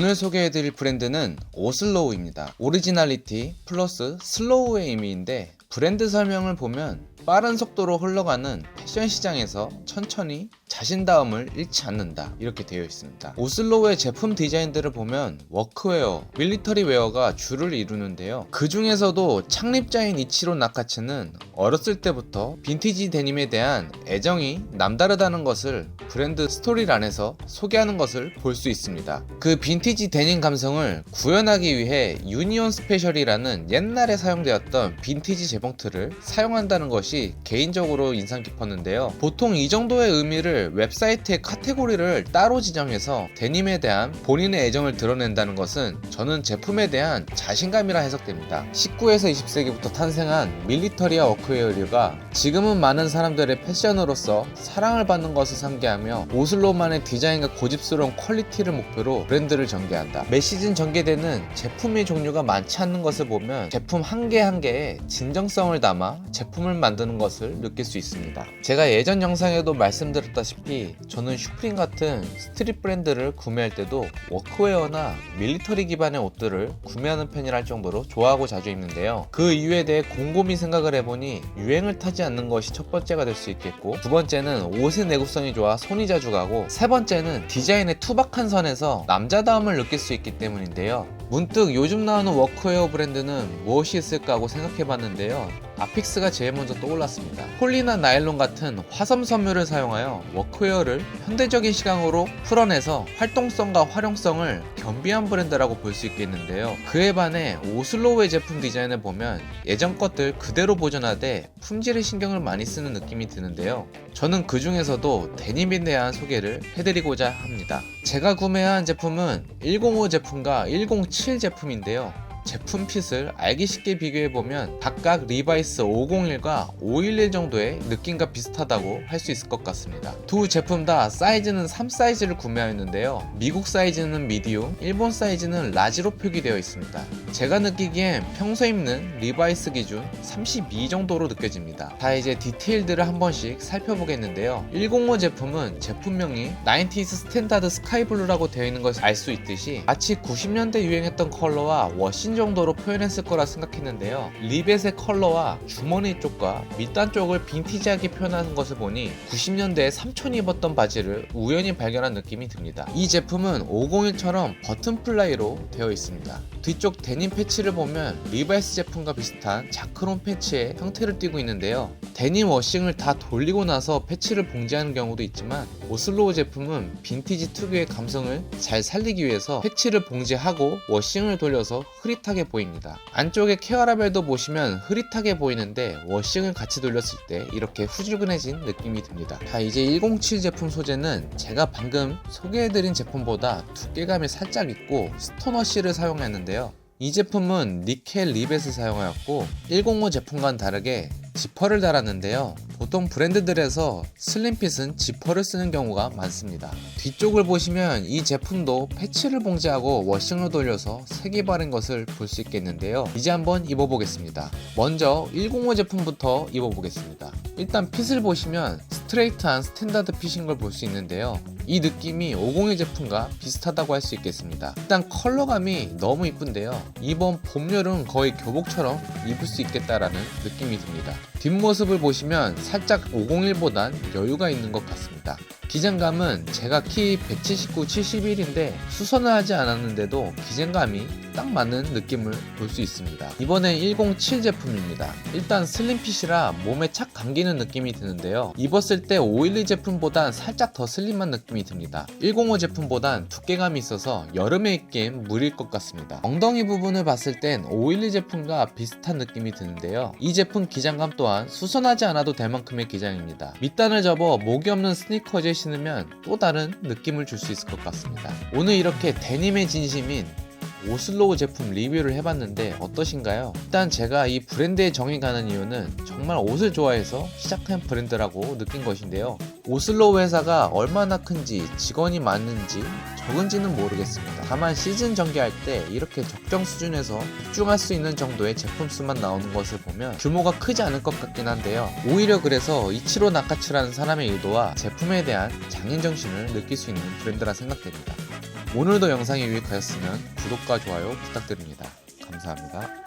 오늘 소개해드릴 브랜드는 오슬로우입니다. 오리지널리티 플러스 슬로우의 의미인데 브랜드 설명을 보면 빠른 속도로 흘러가는 패션 시장에서 천천히 자신다움을 잃지 않는다 이렇게 되어 있습니다. 오슬로우의 제품 디자인들을 보면 워크웨어, 밀리터리 웨어가 주를 이루는데요. 그 중에서도 창립자인 이치로 나카츠는 어렸을 때부터 빈티지 데님에 대한 애정이 남다르다는 것을 브랜드 스토리란에서 소개하는 것을 볼 수 있습니다. 그 빈티지 데님 감성을 구현하기 위해 유니온 스페셜이라는 옛날에 사용되었던 빈티지 재봉틀을 사용한다는 것이 개인적으로 인상 깊었는데요. 보통 이 정도의 의미를 웹사이트의 카테고리를 따로 지정해서 데님에 대한 본인의 애정을 드러낸다는 것은 저는 제품에 대한 자신감이라 해석됩니다. 19에서 20세기부터 탄생한 밀리터리아 워크웨어류가 지금은 많은 사람들의 패션으로서 사랑을 받는 것을 상기하며 오슬로만의 디자인과 고집스러운 퀄리티를 목표로 브랜드를 전개한다. 매 시즌 전개되는 제품의 종류가 많지 않는 것을 보면 제품 한 개한 개에 진정성을 담아 제품을 만 드는 것을 느낄 수 있습니다. 제가 예전 영상에도 말씀드렸다시피 저는 슈프림 같은 스트릿 브랜드를 구매할 때도 워크웨어나 밀리터리 기반의 옷들을 구매하는 편이라 할 정도로 좋아하고 자주 입는데요. 그 이유에 대해 곰곰이 생각을 해보니 유행을 타지 않는 것이 첫 번째가 될 수 있겠고 두 번째는 옷의 내구성이 좋아 손이 자주 가고 세 번째는 디자인의 투박한 선에서 남자다움을 느낄 수 있기 때문인데요. 문득 요즘 나오는 워크웨어 브랜드는 무엇이 있을까 하고 생각해봤는데요. 아픽스가 제일 먼저 떠올랐습니다. 폴리나 나일론 같은 화섬 섬유를 사용하여 워크웨어를 현대적인 시각으로 풀어내서 활동성과 활용성을 겸비한 브랜드라고 볼 수 있겠는데요. 그에 반해 오슬로우의 제품 디자인을 보면 예전 것들 그대로 보존하되 품질에 신경을 많이 쓰는 느낌이 드는데요. 저는 그 중에서도 데님에 대한 소개를 해드리고자 합니다. 제가 구매한 제품은 105 제품과 107 제품인데요. 제품 핏을 알기 쉽게 비교해보면 각각 리바이스 501과 511 정도의 느낌과 비슷하다고 할 수 있을 것 같습니다. 두 제품 다 사이즈는 3 사이즈를 구매하였는데요. 미국 사이즈는 미디움, 일본 사이즈는 라지로 표기되어 있습니다. 제가 느끼기엔 평소 입는 리바이스 기준 32 정도로 느껴집니다. 자 이제 디테일들을 한 번씩 살펴보겠는데요. 105 제품은 제품명이 90s 스탠다드 스카이블루라고 되어 있는 것을 알 수 있듯이 마치 90년대 유행했던 컬러와 워신 정도로 표현했을 거라 생각했는데요. 리벳의 컬러와 주머니 쪽과 밑단 쪽을 빈티지하게 표현하는 것을 보니 90년대에 삼촌이 입었던 바지를 우연히 발견한 느낌이 듭니다. 이 제품은 501처럼 버튼 플라이로 되어 있습니다. 뒤쪽 데님 패치를 보면 리바이스 제품과 비슷한 자크롬 패치의 형태를 띠고 있는데요. 데님 워싱을 다 돌리고 나서 패치를 봉제하는 경우도 있지만 오슬로우 제품은 빈티지 특유의 감성을 잘 살리기 위해서 패치를 봉제하고 워싱을 돌려서 흐릿하게 보입니다. 안쪽에 케어라벨도 보시면 흐릿하게 보이는데 워싱을 같이 돌렸을 때 이렇게 후줄근해진 느낌이 듭니다. 자 이제 107 제품 소재는 제가 방금 소개해드린 제품보다 두께감이 살짝 있고 스토너쉬를 사용했는데요. 이 제품은 니켈 리벳을 사용하였고 105 제품과는 다르게 지퍼를 달았는데요. 보통 브랜드들에서 슬림핏은 지퍼를 쓰는 경우가 많습니다. 뒤쪽을 보시면 이 제품도 패치를 봉제하고 워싱을 돌려서 색이 바른 것을 볼 수 있겠는데요. 이제 한번 입어보겠습니다. 먼저 105 제품부터 입어보겠습니다. 일단 핏을 보시면 스트레이트한 스탠다드 핏인 걸 볼 수 있는데요. 이 느낌이 501 제품과 비슷하다고 할 수 있겠습니다. 일단 컬러감이 너무 이쁜데요. 이번 봄, 여름 거의 교복처럼 입을 수 있겠다라는 느낌이 듭니다. 뒷모습을 보시면 살짝 501보단 여유가 있는 것 같습니다. 기장감은 제가 키 179, 71인데 수선을 하지 않았는데도 기장감이 딱 맞는 느낌을 볼 수 있습니다. 이번엔 107 제품입니다. 일단 슬림핏이라 몸에 착 감기는 느낌이 드는데요. 입었을 때 512 제품보단 살짝 더 슬림한 느낌이 듭니다. 105 제품보단 두께감이 있어서 여름에 입기엔 무리일 것 같습니다. 엉덩이 부분을 봤을 땐 512 제품과 비슷한 느낌이 드는데요. 이 제품 기장감 또한 수선하지 않아도 될 만큼의 기장입니다. 밑단을 접어 목이 없는 스니커즈에 신으면 또 다른 느낌을 줄 수 있을 것 같습니다. 오늘 이렇게 데님의 진심인 오슬로우 제품 리뷰를 해봤는데 어떠신가요? 일단 제가 이 브랜드에 정이 가는 이유는 정말 옷을 좋아해서 시작한 브랜드라고 느낀 것인데요. 오슬로우 회사가 얼마나 큰지 직원이 많은지 적은지는 모르겠습니다. 다만 시즌 전개할 때 이렇게 적정 수준에서 집중할 수 있는 정도의 제품 수만 나오는 것을 보면 규모가 크지 않을 것 같긴 한데요. 오히려 그래서 이치로 나카츠라는 사람의 의도와 제품에 대한 장인 정신을 느낄 수 있는 브랜드라 생각됩니다. 오늘도 영상이 유익하였으면 구독과 좋아요 부탁드립니다. 감사합니다.